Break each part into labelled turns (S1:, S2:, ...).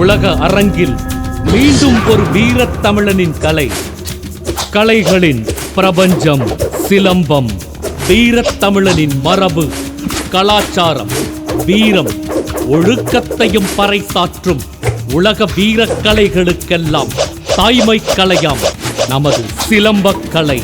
S1: உலக அரங்கில் மீண்டும் ஒரு வீரத் தமிழனின் கலை. கலைகளின் பிரபஞ்சம் சிலம்பம் வீரத் தமிழனின் மரபு கலாச்சாரம் வீரம் ஒழுக்கத்தையும் பறைசாற்றும் உலக வீரக்கலைகளுக்கெல்லாம் தாய்மை கலையாம் நமது சிலம்பக்கலை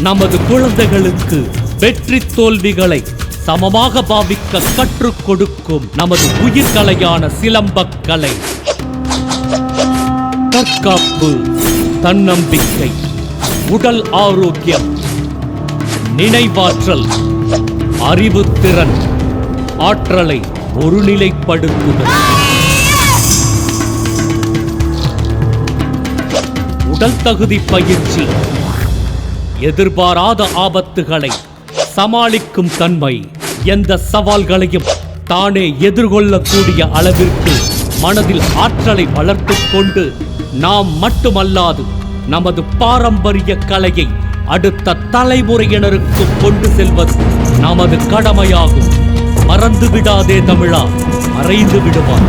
S1: நமது குழந்தைகளுக்கு வெற்றி தோல்விகளை சமமாக பாவிக்க கற்றுக் கொடுக்கும் நமது உயிர்கலையான சிலம்பக்கலை. தற்காப்பு தன்னம்பிக்கை உடல் ஆரோக்கியம் நினைவாற்றல் அறிவுத்திறன் ஆற்றலை ஒருநிலைப்படுத்துதல் உடல் தகுதி பயிற்சி எதிர்பாராத ஆபத்துகளை சமாளிக்கும் தன்மை. எந்த சவால்களையும் தானே எதிர்கொள்ளக்கூடிய அளவிற்கு மனதில் ஆற்றலை வளர்த்து கொண்டு நாம் மட்டுமல்லாது நமது பாரம்பரிய கலையை அடுத்த தலைமுறையினருக்கு கொண்டு செல்வது நமது கடமையாகும். மறந்து விடாதே தமிழா மறைந்து விடுவார்